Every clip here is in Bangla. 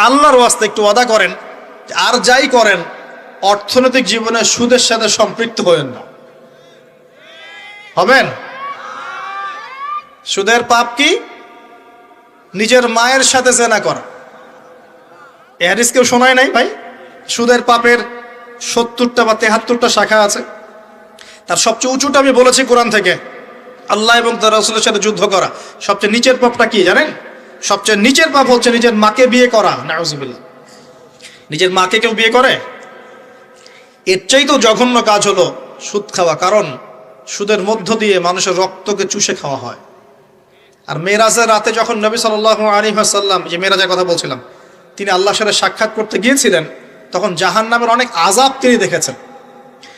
আল্লাহর ওয়াস্তে একটু ওয়াদা করেন আর যাই করেন, অর্থনৈতিক জীবনে সুদের সাথে সম্পৃক্ত হবেন না। হবেন? সুদের পাপ কি? নিজের মায়ের সাথে জেনা করা। এ হাদিস কেউ শোনায় নাই ভাই? সুদের পাপের সত্তরটা বা তেহাত্তরটা শাখা আছে। তার সবচেয়ে উঁচুটা আমি বলেছি কোরআন থেকে। আল্লাহ এবং তার রসুলের সাথে যুদ্ধ করা। সবচেয়ে নিচের পাপটা কি, জানেন? সবচেয়ে নিচের পাপ হচ্ছে নিজের মাকে বিয়ে করা, নাউজুবিল্লাহ। নিজের মাকে কেউ বিয়ে করে? এর চাই তো জঘন্য কাজ হলো সুদ খাওয়া, কারণ সুদের মধ্য দিয়ে মানুষের রক্তকে চুষে খাওয়া হয়। আর মেয়েরাজের রাতে যখন নবী সাল আলী আসাল্লাম যে মেরাজের কথা বলছিলাম, তিনি আল্লাহর সাথে সাক্ষাৎ করতে গিয়েছিলেন, তখন জাহান নামের অনেক আজাব তিনি দেখেছেন।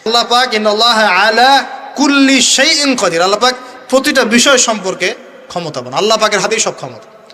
আল্লাহ পাক, ইন্নাল্লাহ আলা কুল্লি শাইইন কাদির। আল্লাহ পাক প্রতিটা বিষয় সম্পর্কে ক্ষমতাবান। আল্লাহ পাকের হাতেই সব ক্ষমতা।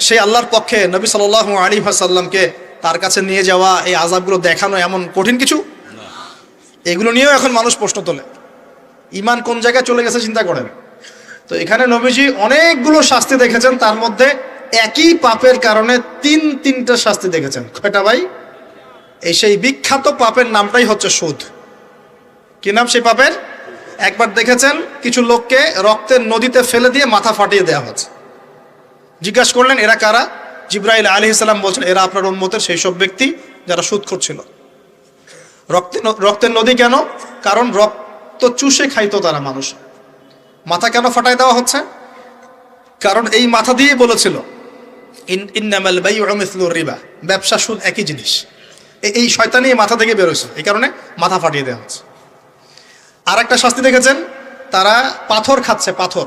সেই আল্লাহর পক্ষে নবী সাল আলী সাল্লামকে তার কাছে নিয়ে যাওয়া এই আজাবগুলো দেখানো এমন কঠিন কিছু? এগুলো নিয়েও এখন মানুষ প্রশ্ন তোলে। ইমান কোন জায়গায় চলে গেছে চিন্তা করেন। তো এখানে নবীজি অনেকগুলো শাস্তি দেখেছেন তার মধ্যে একই পাপের কারণে তিন তিনটা শাস্তি দেখেছেন। কয়টা ভাই? এই সেই বিখ্যাত পাপের নামটাই হচ্ছে সুদ। কি নাম সেই পাপের? একবার দেখেছেন কিছু লোককে রক্তের নদীতে ফেলে দিয়ে মাথা ফাটিয়ে দেওয়া হচ্ছে। জিজ্ঞাসা করলেন, এরা কারা? জিব্রাইল আলী ইসলাম বলছেন, এরা আপনার উম্মতের সেই সব ব্যক্তি যারা সুদ করছিল রক্তে রক্তের নদী কেন? কারণ রক্ত চুষে খাইতো তারা মানুষ। মাথা কেন ফাটাই দেওয়া হচ্ছে? কারণ এই মাথা দিয়ে বলেছিল রিবা। ব্যবসা সুদ একই জিনিস। এই শয়তানি মাথা থেকে বেরোছে এই কারণে মাথা ফাটিয়ে দেওয়া হচ্ছে। আর একটা শাস্তি দেখেছেন, তারা পাথর খাচ্ছে, পাথর।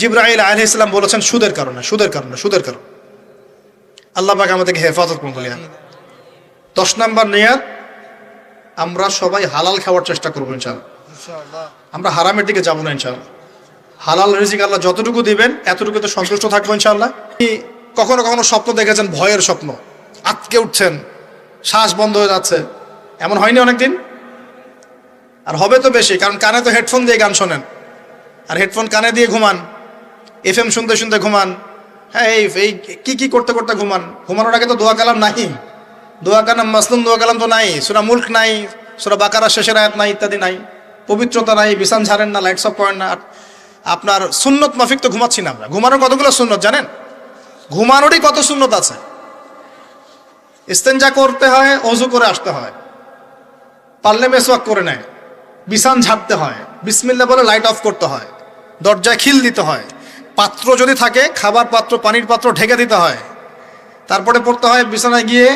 জিব্রাইল আল ইসলাম বলেছেন সুদের কারণে সুদের কারণে সুদের কারণে। আল্লাহ পাক আমাদেরকে হেফাজত করুন বলিয়া দশ নাম্বার নিয়াত আমরা সবাই হালাল খাওয়ার চেষ্টা করব ইনশাআল্লাহ। আমরা হারামের দিকে যাব না ইনশাআল্লাহ। হালাল রিজিক আল্লাহ যতটুকু দিবেন এতটুকুতে সন্তুষ্ট থাকব ইনশাআল্লাহ। কখনো কখনো স্বপ্ন দেখেছেন ভয়ের স্বপ্ন। আটকে উঠছেন শ্বাস বন্ধ হয়ে যাচ্ছে। এমন হয়নি অনেকদিন? আর হবে তো বেশি কারণ কানে তো হেডফোন দিয়ে গান শোনেন। আর হেডফোন কানে দিয়ে ঘুমান। এফ এম শুনতে শুনতে ঘুমান। হ্যাঁ এই এই, কী কী করতে করতে ঘুমান? ঘুমানোর আগে তো দোয়া কালাম নাই। দোয়া কালাম, মাসলুম দোয়া কালাম তো নাই। সুরা মুল্ক নাই, সুরা বাকারা শেষের আয়াত নাই ইত্যাদি নাই। পবিত্রতা নাই, বিছান ঝাড়েন না লাইটস অফ করেন না। আপনার সুন্নত মাফিক তো ঘুমাচ্ছি না আমরা। ঘুমানোর কতগুলো সুন্নত জানেন? ঘুমানোরই কত সুন্নত আছে? ইস্তেঞ্জা করতে হয়, অজু করে আসতে হয়। পারলে মেসওয়াক করে নেয়। বিছান ঝাড়তে হয়। বিসমিল্লা বলে লাইট অফ করতে হয়। দরজায় খিল দিতে হয়। পাত্র যদি থাকে, খাবার পাত্র, পানির পাত্র ঢেকে দিতে হয়। তারপরে পড়তে হয় বিছানায় গিয়ে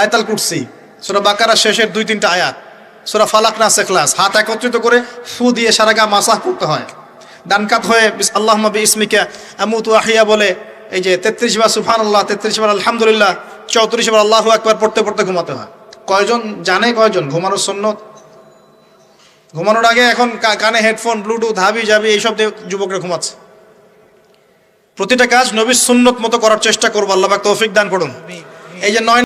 আয়তাল কুটসি সোরা বাকারা শেষের দুই, তিনটা আয়াত। সোরা ফালাক না সেখলাস হাত একত্রিত করে ফু দিয়ে সারা গা মাসাহ করতে হয়। ডানকাত হয়ে আল্লাহ নবী ইসমিকা আমুতু আহিয়া বলে, এই যে তেত্রিশ বার সুফান আল্লাহ তেত্রিশ বার আলহামদুলিল্লাহ, চৌত্রিশ বার আল্লাহ একবার পড়তে পড়তে ঘুমাতে হয়। কয়জন জানে কয়জন? ঘুমানোর সন্ন্যত ঘুমানোর আগে এখন কানে হেডফোন, ব্লুটুথ হাবি জাবি এইসব দিয়ে যুবকরা ঘুমাচ্ছে। প্রতিটা কাজ নবীর সুন্নত মতো করার চেষ্টা করব আল্লাহ তৌফিক দান করুন। এই যে নয়